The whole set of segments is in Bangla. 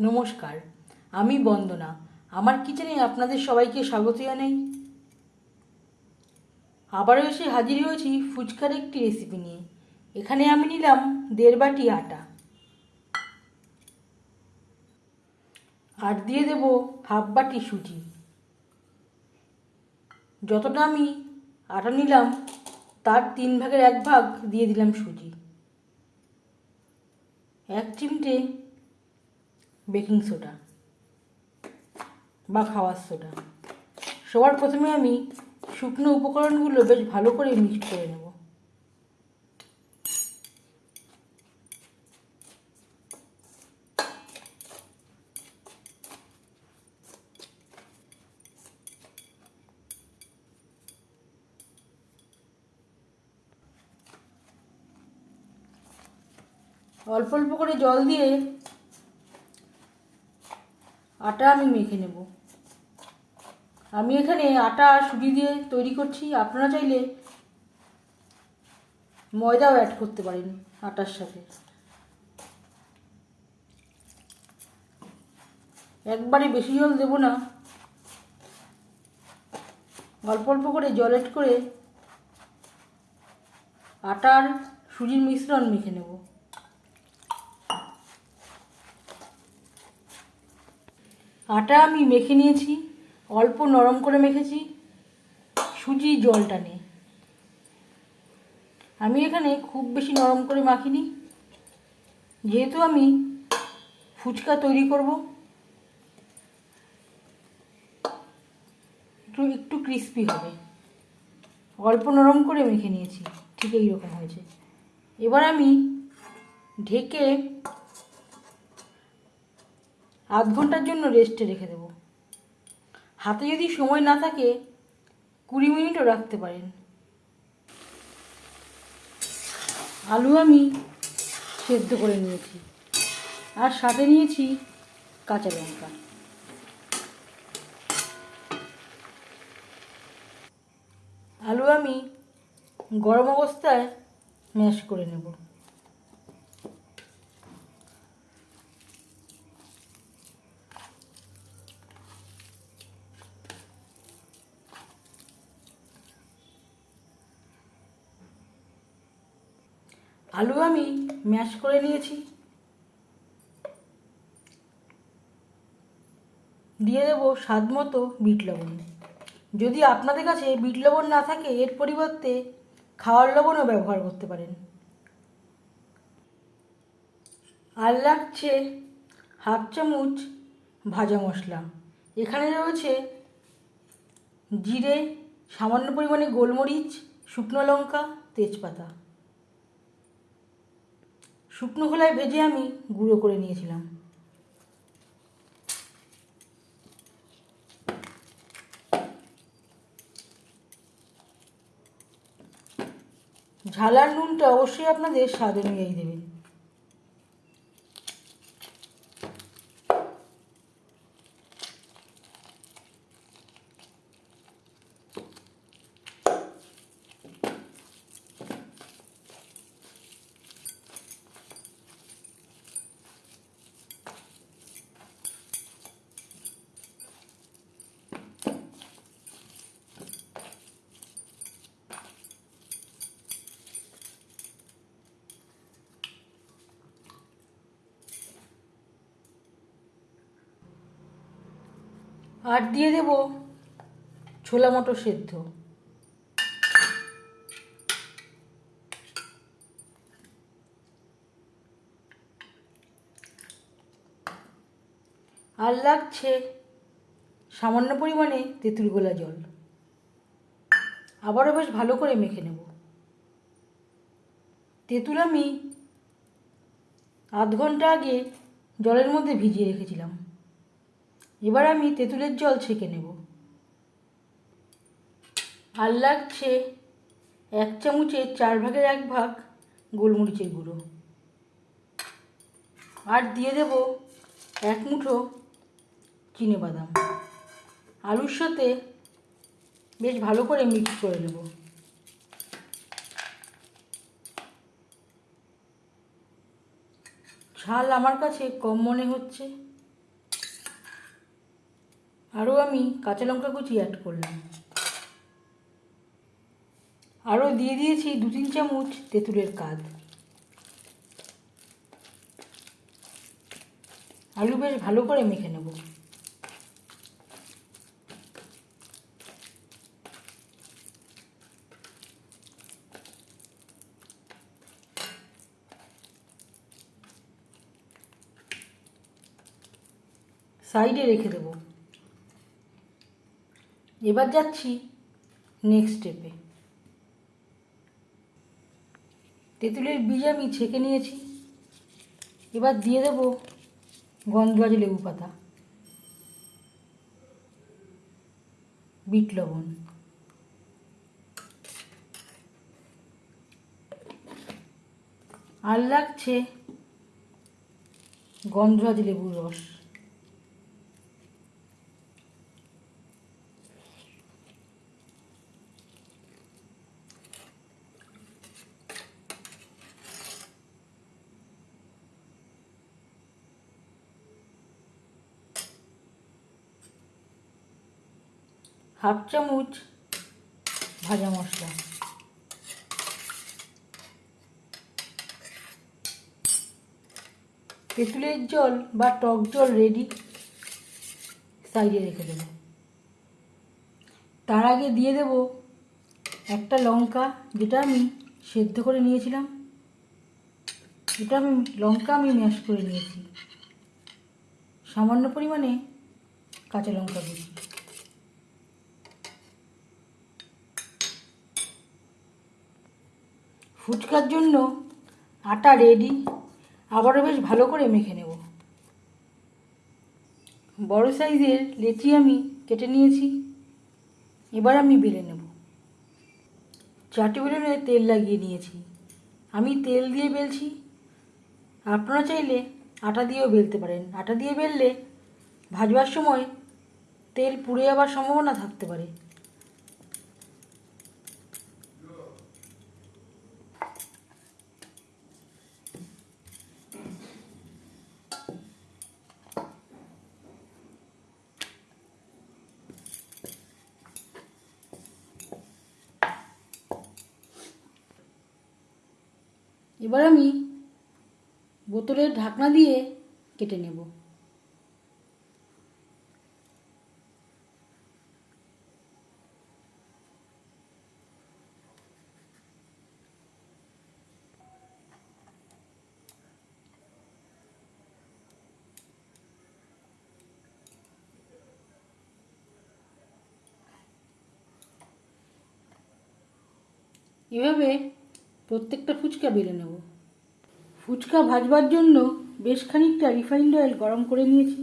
নমস্কার, আমি বন্দনা। আমার কিচেনে আপনাদের সবাইকে স্বাগত জানাই। আবারও এসে হাজির হয়েছি ফুচকার একটি রেসিপি নিয়ে। এখানে আমি নিলাম দেড় বাটি আটা। আর দিয়ে দেব হাফ বাটি সুজি। যতটা আমি আটা নিলাম, তার তিন ভাগের এক ভাগ দিয়ে দিলাম সুজি। এক চিমটে বেকিং সোডা বা খাওয়ার সোডা। সবার প্রথমে আমি শুকনো উপকরণগুলো বেশ ভালো করে মিক্সড করে নেব। অল্প অল্প করে জল দিয়ে আটা আমি মেখে নেব। আমি এখানে আটা সুজি দিয়ে তৈরি করছি। আপনারা চাইলে ময়দাও অ্যাড করতে পারেন আটার সাথে। একবারে বেশি জল দেব না। অল্প অল্প করে জল অ্যাড করে আটার সুজির মিশ্রণ মেখে নেব। আটা আমি মেখে নিয়েছি, অল্প নরম করে মেখেছি, সুজি জলটা টানে আমি এখানে খুব বেশি নরম করে মাখিনি। যেহেতু আমি ফুচকা তৈরি করব, একটু একটু ক্রিস্পি হবে। অল্প নরম করে মেখে নিয়েছি, ঠিক এইরকম হয়েছে। এবার আমি ঢেকে আধ ঘণ্টার জন্য রেস্টে রেখে দেবো। হাতে যদি সময় না থাকে, কুড়ি মিনিটও রাখতে পারেন। আলু আমি সেদ্ধ করে নিয়েছি আর সাথে নিয়েছি কাঁচা লঙ্কা। আলু আমি গরম অবস্থায় ম্যাশ করে নেব। আলু আমি ম্যাশ করে নিয়েছি। দিয়ে দেবো স্বাদ মতো বিট লবণ। যদি আপনাদের কাছে বিট লবণ না থাকে, এর পরিবর্তে খাওয়ার লবণও ব্যবহার করতে পারেন। আর লাগছে হাফ চামচ ভাজা মশলা। এখানে রয়েছে জিরে, সামান্য পরিমাণে গোলমরিচ, শুকনো লঙ্কা, তেজপাতা। শুকনো খোলায় ভেজে আমি গুঁড়ো করে নিয়েছিলাম। ঝালার নুনটা অবশ্যই আপনাদের স্বাদ অনুযায়ী দেবেন। আর দিয়ে দেব ছোলা মটর সেদ্ধ। আর লাগছে সামান্য পরিমাণে তেঁতুল গোলা জল। আবারও বেশ ভালো করে মেখে নেব। তেঁতুল আমি আধ ঘণ্টা আগে জলের মধ্যে ভিজিয়ে রেখেছিলাম। এবার আমি তেঁতুলের জল ছেঁকে নেব। আর লাগছে এক চামচের চার ভাগের এক ভাগ গোলমরিচের গুঁড়ো। আর দিয়ে দেব এক মুঠো চিনে বাদাম। আলুর সাথে বেশ ভালো করে মিক্স করে নেব। ঝাল আমার কাছে কম মনে হচ্ছে। আরও আমি কাঁচা লঙ্কা কুচি অ্যাড করলাম। আরও দিয়ে দিয়েছি দু তিন চামচ তেঁতুলের কাদ। আলু বেশ ভালো করে মেখে নেব। সাইডে রেখে দেব। এবার যাচ্ছি নেক্সট স্টেপে তেঁতুলের বীজ আমি ছেঁকে নিয়েছি। এবার দিয়ে দেব গন্ধরাজ লেবু পাতা, বিট লবণ। আর লাগছে গন্ধরাজ লেবুর রস। হাফ চামচ ভাজা মশলা। তেঁতুলের জল বা টক জল রেডি সাইডে রেখে দেবো। তার আগে দিয়ে দেব একটা লঙ্কা, যেটা আমি সেদ্ধ করে নিয়েছিলাম। এটা আমি লঙ্কা আমি ম্যাশ করে নিয়েছি। সামান্য পরিমাণে কাঁচা লঙ্কা দিয়েছি। ফুচকার জন্য আটা রেডি আবারও বেশ ভালো করে মেখে নেব। বড় সাইজের লেচি আমি কেটে নিয়েছি, এবার আমি বেলে নেব। চাটি বেলুনে তেল লাগিয়ে নিয়েছি। আমি তেল দিয়ে বেলছি, আপনারা চাইলে আটা দিয়েও বেলতে পারেন। আটা দিয়ে বেললে ভাজবার সময় তেল পুড়ে যাওয়ার সম্ভাবনা থাকতে পারে। এবার আমি বোতলের ঢাকনা দিয়ে কেটে নেব। এভাবে প্রত্যেকটা ফুচকা বেলে নেব। ফুচকা ভাজবার জন্য বেশ খানিকটা রিফাইন্ড অয়েল গরম করে নিয়েছি।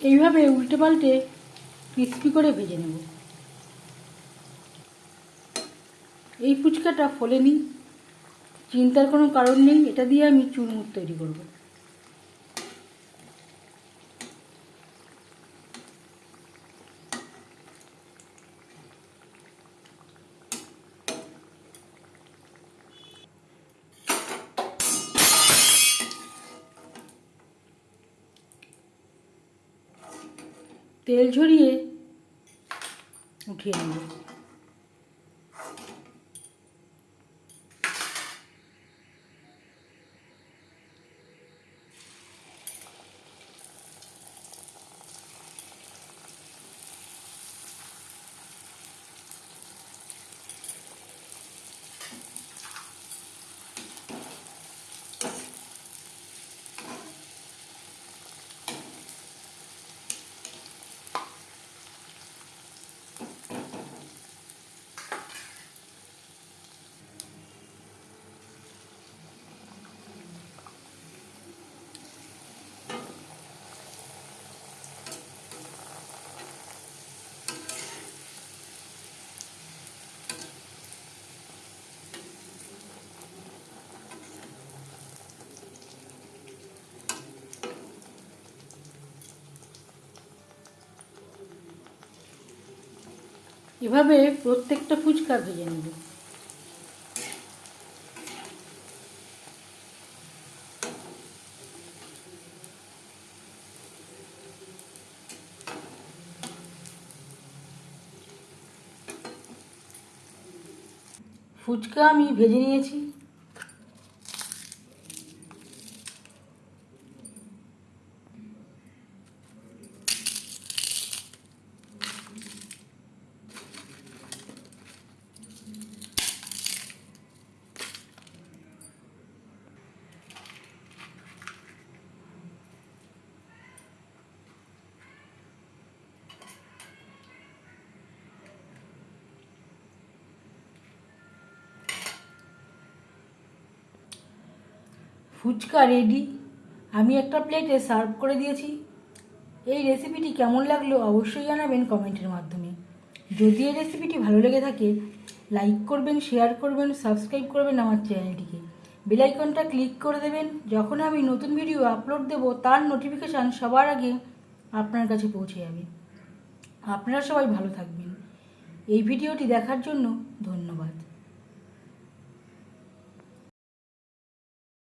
এইভাবে উল্টে পাল্টে ক্রিস্পি করে ভেজে নেব। এই ফুচকাটা ফোলেনি। চিন্তার কোনো কারণ নেই, এটা দিয়ে আমি চুরমুর তৈরি করব। তেল ঝরিয়ে উঠিয়ে নেব এভাবে প্রত্যেকটা ফুচকা ভেজে নেব। ফুচকা আমি ভেজে নিয়েছি। ফুচকা রেডি আমি একটা প্লেটে সার্ভ করে দিয়েছি। এই রেসিপিটি কেমন লাগল অবশ্যই জানাবেন কমেন্টের মাধ্যমে। যদি এই রেসিপিটি ভালো লেগে থাকে লাইক করবেন শেয়ার করবেন সাবস্ক্রাইব করবেন আমার চ্যানেলটিকে বেলাইকনটা ক্লিক করে দেবেন। যখন আমি নতুন ভিডিও আপলোড দেব, তার নোটিফিকেশান সবার আগে আপনার কাছে পৌঁছে যাবে। আপনারা সবাই ভালো থাকবেন। এই ভিডিওটি দেখার জন্য